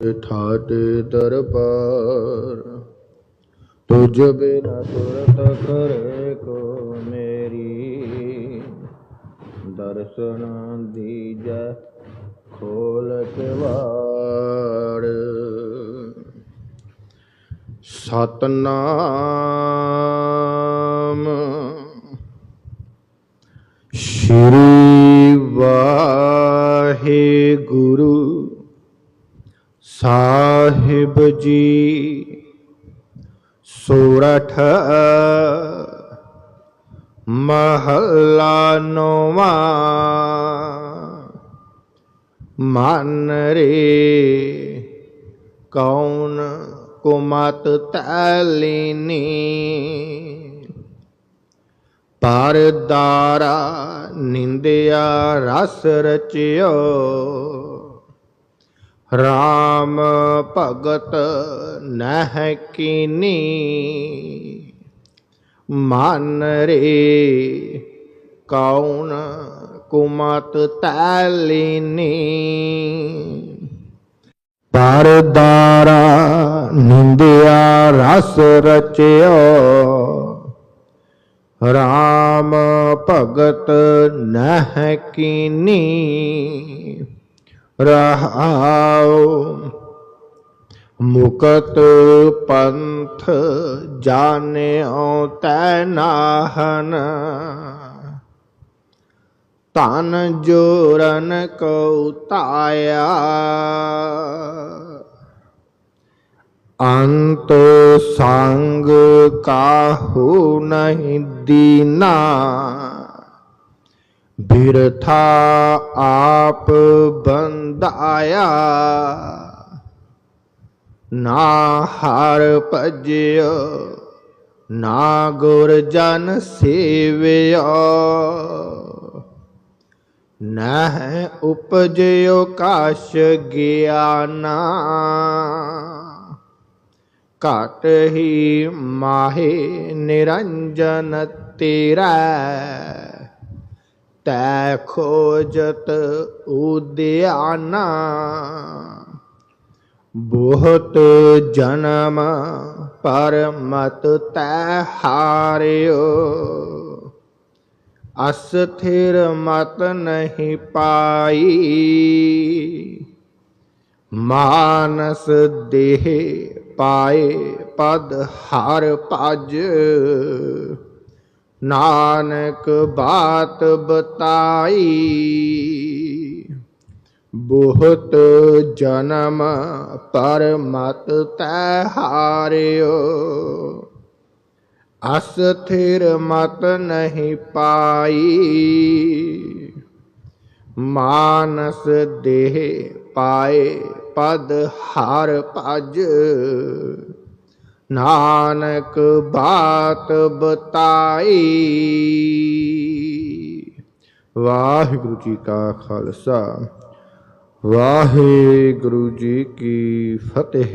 ਠਾਟੇ ਦਰਬਾਰ। ਤੁਝ ਬਿਨਾ ਤੁਰਤ ਕਰੇ ਕੋ ਮੇਰੀ। ਦਰਸ਼ਨ ਦੀਜੈ ਖੋਲ ਕੇ ਵਾੜ ਸਤਨਾਮ ਸ਼੍ਰੀ ਵਾਹਿਗੁਰੂ। ਸਾਹਿਬ ਜੀ ਸੋਰਠ ਮਹੱਲਾ ਨੋਵਾ। ਮਨ ਰੇ ਕੌਣ ਕੁਮਤ ਤੈਲੀਨੀ? ਪਰਦਾਰਾ ਨਿੰਦਿਆ ਰਸ ਰਚਿਓ। RAM ਭਗਤ ਨਹਿ ਕੀਨੀ, ਮਨ ਰੇ ਕੌਣ ਕੁਮਤ ਤੈਲੀਨੀ ਪਰਦਾਰਾ ਨਿੰਦਿਆ ਰਸ ਰਚਿਓ RAM ਭਗਤ ਨਹਿ ਕੀਨੀ। रहाओ। मुकत पंथ जाने तैनाहन। तान जोरन कौताया। अंत सांग काहू नहीं दीना। ਬਿਰਥਾ ਆਪ ਬੰਦਾਇਆ ਨਾ ਹਰ ਭਜਿਓ, ਨਾ ਗੁਰ ਜਨ ਸੇਵਿਓ। ਨਹਿ ਉਪਜਿਓ ਕਾਸ਼ ਗਿਆਨਾ। ਘਟ ਹੀ ਮਾਹੇ ਨਿਰੰਜਨ ਤੇਰਾ। ਤੈ ਖੋਜਤ ਉਦਿਆਨਾ, ਬਹੁਤ ਜਨਮ ਪਰ ਮਤ ਤੈ ਹਾਰਿਓ। ਅਸਥਿਰ ਮਤ ਨਹੀਂ ਪਾਈ, ਮਾਨਸ ਦੇਹ ਪਾਏ ਪਦ ਹਰ ਭਜ। ਨਾਨਕ ਬਾਤ ਬਤਾਈ। ਬਹੁਤ ਜਨਮ ਪਰਮਤ ਤੈ ਹਾਰਿਓ। ਅਸਥਿਰ ਮਤ ਨਹੀਂ ਪਾਈ। ਮਾਨਸ ਦੇਹ ਪਾਏ ਪਦ ਹਰ ਭਜ। ਨਾਨਕ ਬਾਤ ਬਤਾਈ। ਵਾਹਿਗੁਰੂ ਜੀ ਕਾ ਖਾਲਸਾ ਵਾਹਿਗੁਰੂ ਜੀ ਕੀ ਫਤਿਹ।